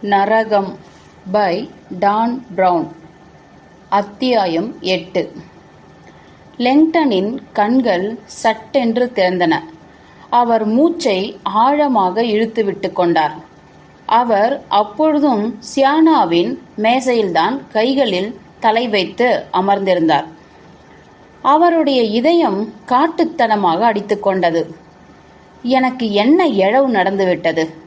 நரகம் by Don brown அத்தியாயம் எட்டு. லெங்டனின் கண்கள் சட்டென்று திறந்தன. அவர் மூச்சை ஆழமாக இழுத்துவிட்டு கொண்டார். அவர் அப்பொழுதும் சியானாவின் மேசையில்தான் கைகளில் தலை வைத்து அமர்ந்திருந்தார். அவருடைய இதயம் காட்டுத்தனமாக அடித்துக்கொண்டது எனக்கு என்ன எழவு நடந்துவிட்டது?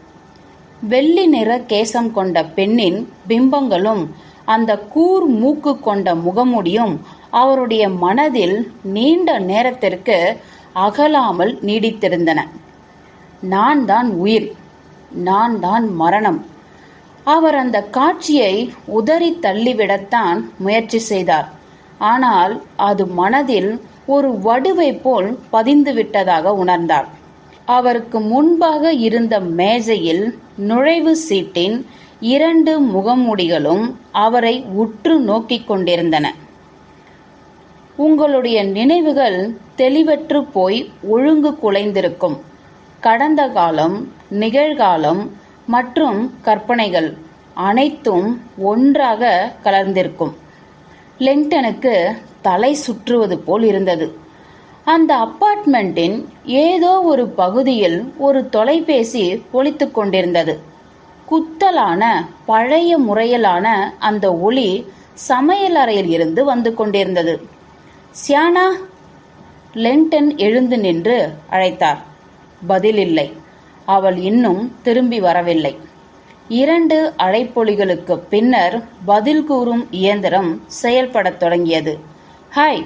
வெள்ளி நிற கேசம் கொண்ட பெண்ணின் பிம்பங்களும் அந்த கூர் மூக்கு கொண்ட முகமுடியும் அவருடைய மனதில் நீண்ட நேரத்திற்கு அகலாமல் நீடித்திருந்தன. நான் தான் உயிர். நான் தான் மரணம். அவர் அந்த காட்சியை உதறி தள்ளிவிடத்தான் முயற்சி செய்தார். ஆனால் அது மனதில் ஒரு வடுவை போல் பதிந்து விட்டதாக உணர்ந்தார். அவருக்கு முன்பாக இருந்த மேஜையில் நுழைவு சீட்டின் இரண்டு முகமூடிகளும் அவரை உற்று நோக்கிக் கொண்டிருந்தன. உங்களுடைய நினைவுகள் தெளிவற்று போய் ஒழுங்கு குலைந்திருக்கும். கடந்த காலம் நிகழ்காலம் மற்றும் கற்பனைகள் அனைத்தும் ஒன்றாக கலர்ந்திருக்கும் லெங்டனுக்கு தலை சுற்றுவது போல் இருந்தது. அந்த அப்பார்ட்மெண்ட்டின் ஏதோ ஒரு பகுதியில் ஒரு தொலைபேசி ஒழித்து கொண்டிருந்தது. குத்தலான பழைய முறையிலான அந்த ஒளி சமையலறையில் இருந்து வந்து கொண்டிருந்தது. சியானா லென்டன் எழுந்து நின்று அழைத்தார். பதிலில்லை. அவள் இன்னும் திரும்பி வரவில்லை. இரண்டு அழைப்பொலிகளுக்கு பின்னர் பதில் கூறும் இயந்திரம் செயல்படத் தொடங்கியது. ஹாய்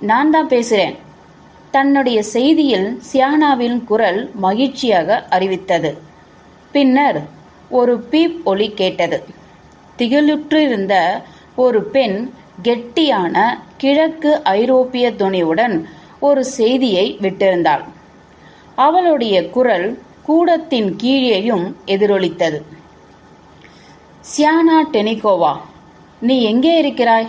நான் தான் பேசுகிறேன் தன்னுடைய செய்தியில் சியானாவின் குரல் மகிழ்ச்சியாக அறிவித்தது. பின்னர் ஒரு பீப் ஒலி கேட்டது. திகிலுற்றிருந்த ஒரு பெண் கெட்டியான கிழக்கு ஐரோப்பிய துணிவுடன் ஒரு செய்தியை விட்டிருந்தாள். அவளுடைய குரல் கூடத்தின் கீழேயும் எதிரொலித்தது. சியானா டெனிகோவா நீ எங்கே இருக்கிறாய்?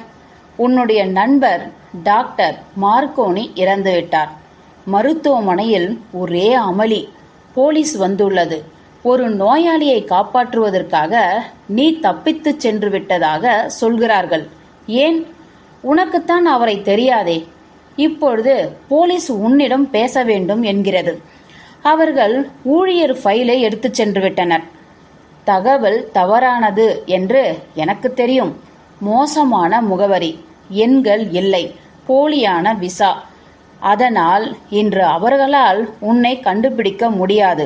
உன்னுடைய நண்பர் டாக்டர் மார்க்கோனி இறந்துவிட்டார் மருத்துவமனையில் ஒரே அமளி. போலீஸ் வந்துள்ளது. ஒரு நோயாளியை காப்பாற்றுவதற்காக நீ தப்பித்து சென்று விட்டதாக சொல்கிறார்கள். ஏன்? உனக்குத்தான் அவரை தெரியாதே. இப்பொழுது போலீஸ் உன்னிடம் பேச வேண்டும் என்கிறது. அவர்கள் ஊழியர் ஃபைலை எடுத்துச் சென்று விட்டனர். தகவல் தவறானது என்று எனக்கு தெரியும். மோசமான முகவரி. எண்கள் இல்லை. போலியான விசா. அதனால் இன்று அவர்களால் உன்னை கண்டுபிடிக்க முடியாது.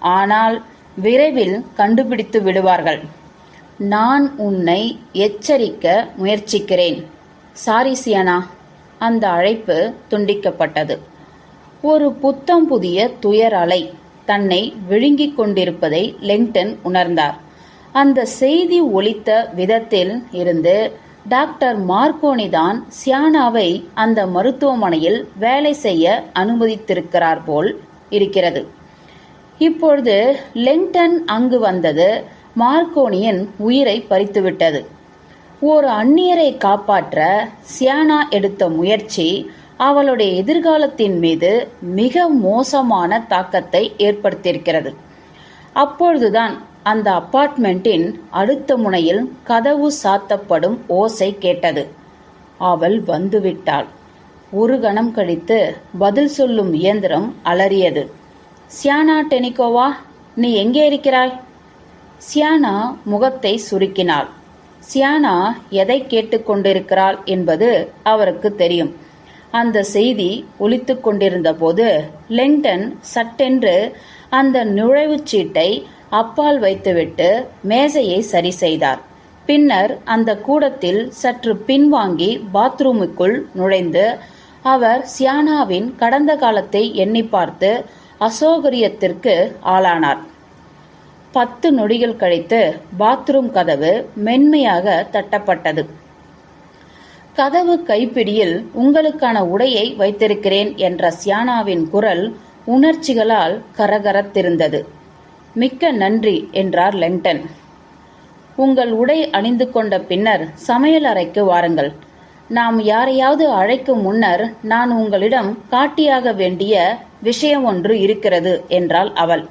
ஆனால் விரைவில் கண்டுபிடித்து விடுவார்கள். நான் உன்னை எச்சரிக்க முயற்சிக்கிறேன். சாரி சியனா அந்த அழைப்பு துண்டிக்கப்பட்டது. ஒரு புத்தம் புதிய துயர் அலை தன்னை விழுங்கிக் கொண்டிருப்பதை லெங்டன் உணர்ந்தார். அந்த செய்தி ஒலித்த விதத்தில் இருந்து டாக்டர் மார்கோனி தான் சியானாவை அந்த மருத்துவமனையில் வேலை செய்ய அனுமதித்திருக்கிறார் போல் இருக்கிறது. இப்பொழுது லெங்டன் அங்கு வந்தது மார்க்கோனியின் உயிரை பறித்துவிட்டது. ஒரு அந்நியரை காப்பாற்ற சியானா எடுத்த முயற்சி அவளுடைய எதிர்காலத்தின் மீது மிக மோசமான தாக்கத்தை ஏற்படுத்தியிருக்கிறது. அப்பொழுதுதான் அந்த அப்பார்ட்மெண்ட்டின் அடுத்த முனையில் கதவு சாத்தப்படும் ஓசை கேட்டது. அவள் வந்துவிட்டாள். ஒரு கணம் கழித்து பதில் சொல்லும் இயந்திரம் அலறியது. சியானா டெனிகோவா நீ எங்கே இருக்கிறாய்? சியானா முகத்தை சுருக்கினாள். சியானா எதை கேட்டுக்கொண்டிருக்கிறாள் என்பது அவருக்கு தெரியும். அந்த செய்தி ஒலித்துக் கொண்டிருந்த போது லெங்டன் சட்டென்று அந்த நுழைவுச் சீட்டை அப்பால் வைத்துவிட்டு மேசையை சரி செய்தார். பின்னர் அந்த கூடத்தில் சற்று பின்வாங்கி பாத்ரூமுக்குள் நுழைந்து அவர் சியானாவின் கடந்த காலத்தை எண்ணி பார்த்து அசௌகரியத்திற்கு ஆளானார். பத்து நொடிகள் கழித்து பாத்ரூம் கதவு மென்மையாக தட்டப்பட்டது. கதவு கைப்பிடியில் உங்களுக்கான உடையை வைத்திருக்கிறேன் என்ற சியானாவின் குரல் உணர்ச்சிகளால் கரகரத்திருந்தது. மிக்க நன்றி என்றார் லெங்டன் உங்கள் உடை அணிந்து கொண்ட பின்னர் சமையல் அறைக்கு வாருங்கள். நாம் யாரையாவது அழைக்கும் முன்னர் நான் உங்களிடம் காட்டியாக வேண்டிய விஷயம் ஒன்று இருக்கிறது என்றாள் அவள்.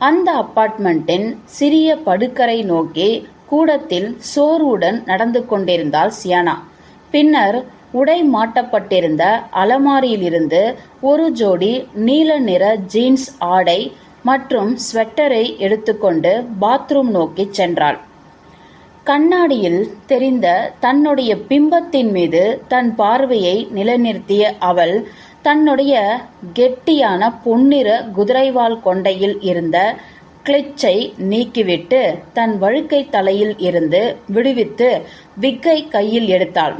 அந்த அப்பார்ட்மெண்ட்டின் சிறிய படுக்கரை நோக்கி கூடத்தில் சோர்வுடன் நடந்து கொண்டிருந்தாள் சியானா. பின்னர் உடை மாட்டப்பட்டிருந்த அலமாரியிலிருந்து ஒரு ஜோடி நீல நிற ஜீன்ஸ் ஆடை மற்றும் ஸ்வெட்டரை எடுத்துக்கொண்டு பாத்ரூம் நோக்கிச் சென்றாள். கண்ணாடியில் தெரிந்த தன்னுடைய பிம்பத்தின் மீது தன் பார்வையை நிலைநிறுத்திய அவள் தன்னுடைய கெட்டியான பொன்னிற குதிரைவால் கொண்டையில் இருந்த கிளிச்சை நீக்கிவிட்டு தன் வழுக்கை தலையில் இருந்து விடுவித்து விக்கை கையில் எடுத்தாள்.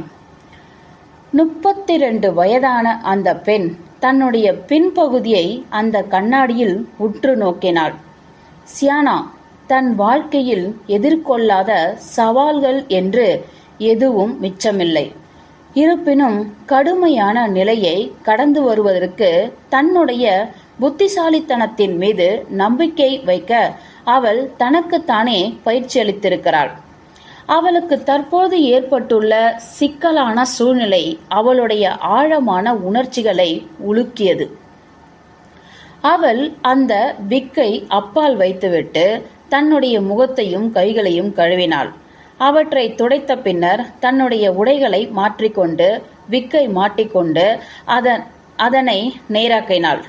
முப்பத்தி ரெண்டு வயதான அந்த பெண் தன்னுடைய பின்பகுதியை அந்த கண்ணாடியில் உற்று நோக்கினாள். சியானா தன் வாழ்க்கையில் எதிர்கொள்ளாத சவால்கள் என்று எதுவும் மிச்சமில்லை. இருப்பினும் கடுமையான நிலையை கடந்து வருவதற்கு தன்னுடைய புத்திசாலித்தனத்தின் மீது நம்பிக்கை வைக்க அவள் தனக்குத்தானே பயிற்சி அளித்திருக்கிறாள் அவளுக்கு தற்போது ஏற்பட்டுள்ள சிக்கலான சூழ்நிலை அவளுடைய ஆழமான உணர்ச்சிகளை உலுக்கியது. அவள் அந்த விக்கை அப்பால் வைத்துவிட்டு தன்னுடைய முகத்தையும் கைகளையும் கழுவினாள். அவற்றை துடைத்த பின்னர் தன்னுடைய உடைகளை மாற்றிக்கொண்டு விக்கை மாட்டிக்கொண்டு அதன் அதனை நேராக்கினாள்.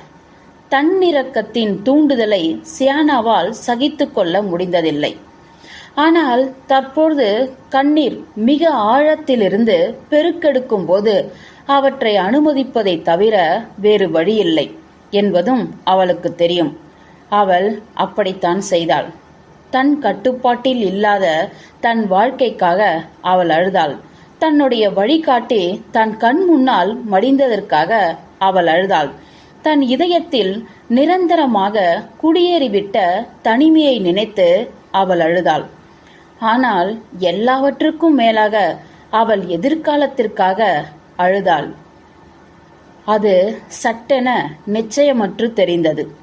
தன்னிறக்கத்தின் தூண்டுதலை சியானாவால் சகித்துக்கொள்ள முடிந்ததில்லை. ஆனால் தற்பொழுது கண்ணீர் மிக ஆழத்திலிருந்து பெருக்கெடுக்கும் போது அவற்றை அனுமதிப்பதை தவிர வேறு வழியில்லை என்பதும் அவளுக்கு தெரியும். அவள் அப்படித்தான் செய்தாள். தன் கட்டுப்பாட்டில் இல்லாத தன் வாழ்க்கைக்காக அவள் அழுதாள். தன்னுடைய வழிகாட்டி தன் கண் முன்னால் மடிந்ததற்காக அவள் அழுதாள். தன் இதயத்தில் நிரந்தரமாக குடியேறிவிட்ட தனிமையை நினைத்து அவள் அழுதாள். ஆனால் எல்லாவற்றுக்கும் மேலாக அவள் எதிர்காலத்திற்காக அழுதாள். அது சட்டென நிச்சயமற்று தெரிந்தது.